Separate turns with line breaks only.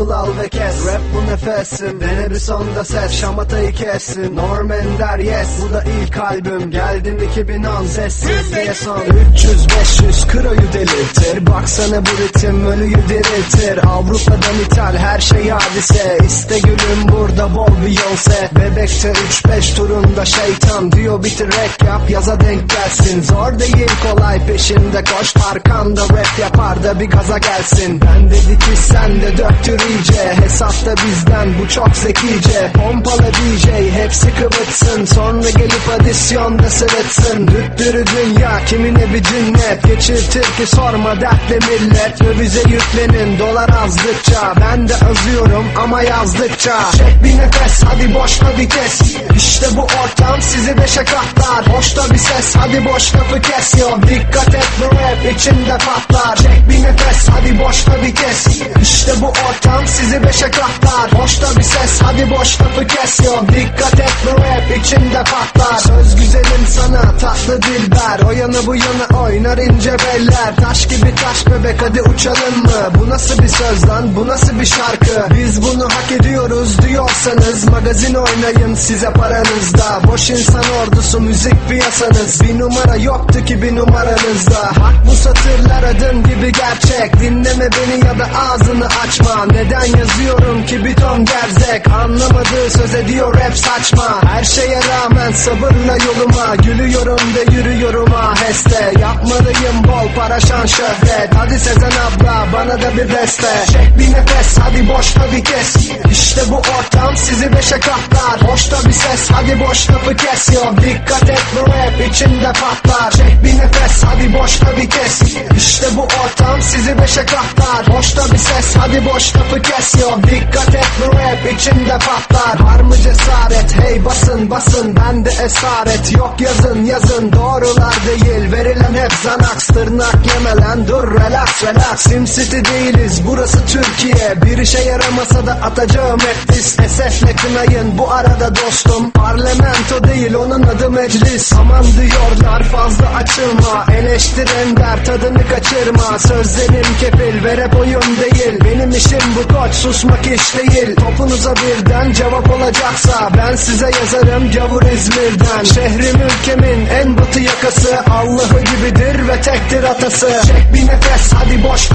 sample al ve kes. Rap bu nefesim dene bir sonda ses Şamatayı kessin Norm Ender yes. Bu da ilk albüm geldim 2010 Sessiz diye son. 300-500 kroyu delirtir. Baksana bu ritim ölüyü diriltir. Avrupa'dan ithal her şey hadise. İste gülüm burada bol Beyoncé Bebekte 3-5 turunda şeytan. Diyor bitir rap yap yaza denk gelsin. Zor değil kolay peşinde koş. Arkanda rap yapar da bir gaza gelsin. Ben dedi ki sen de döktür iyice. Hesapta bizden bu çok zekice. Pompala DJ hepsi kıvıtsın. Sonra gelip adisyonda sırıtsın. Düttürü dünya kimine bir cinnet? Geçirtir ki sorma dertle millet. Dövize yüklenin dolar azdıkça. Ben de azıyorum ama yazdıkça. Çek bir nefes hadi boşta vites İşte bu ortam sizi beşe katlar. Boşta bir ses hadi boş lafı kes. Yo Dikkat et bu rap içinde patlar. Çek bir nefes hadi boşta vites İşte bu ortam sizi beşe katlar. Boşta bir ses hadi boş lafı kes. Yo Dikkat et bu rap içinde patlar. Söz güzelim sana tatlı dilber. O yana bu yana oynar ince beller Taş gibi taş bebek hadi uçalım mı? Bu nasıl bir söz lan? Bu nasıl bir şarkı? Biz bunu hak ediyoruz diyorsanız Magazin oynayın size paranızda. Boş insan ordusu müzik piyasanız. Bir numara yoktu ki bir numaranızda. Bak bu satırlar adım gibi gerçek. Dinleme beni ya da ağzını açma. Neden yazıyorum ki bir ton gerzek? Anlamadığı söz ediyor rap saçma. Her şeye rağmen sabırla yoluma Gülüyorum ve yürüyorum aheste. Yapmalıyım para şan şöhret Hadi Sezen abla bana da bir beste. Çek bir nefes hadi boşta vites İşte bu ortam sizi beşe katlar. Boşta bir ses hadi boş lafı kes. Yo Dikkat et bu rap içinde patlar. Çek bir nefes hadi boşta vites İşte bu ortam sizi beşe katlar. Boşta bir ses hadi boş lafı kes. Yo Dikkat et bu rap içinde patlar. Var mı cesaret? Hey basın basın Bende esaret. Yok yazın yazın Doğrular değil verilen hep zanaks Tırnak yeme lan. Dur relax relax. Sim City değiliz burası Türkiye. Bir işe yaramasa da atacağım hep diss Esefle kınayın bu arada dostum. Parlamento değil onun adı meclis. Aman diyorlar fazla açılma. Eleştiren der tadını kaçırma. Sözlerim kefil ve rap oyun değil. Benim işim bu koç susmak iş değil. Topunuza birden cevap olacaksa Ben size yazarım gavur İzmir'den. Şehrim ülkemin en batı yakası Allah'ı gibidir ve tektir atası. Çek bir nefes hadi boş.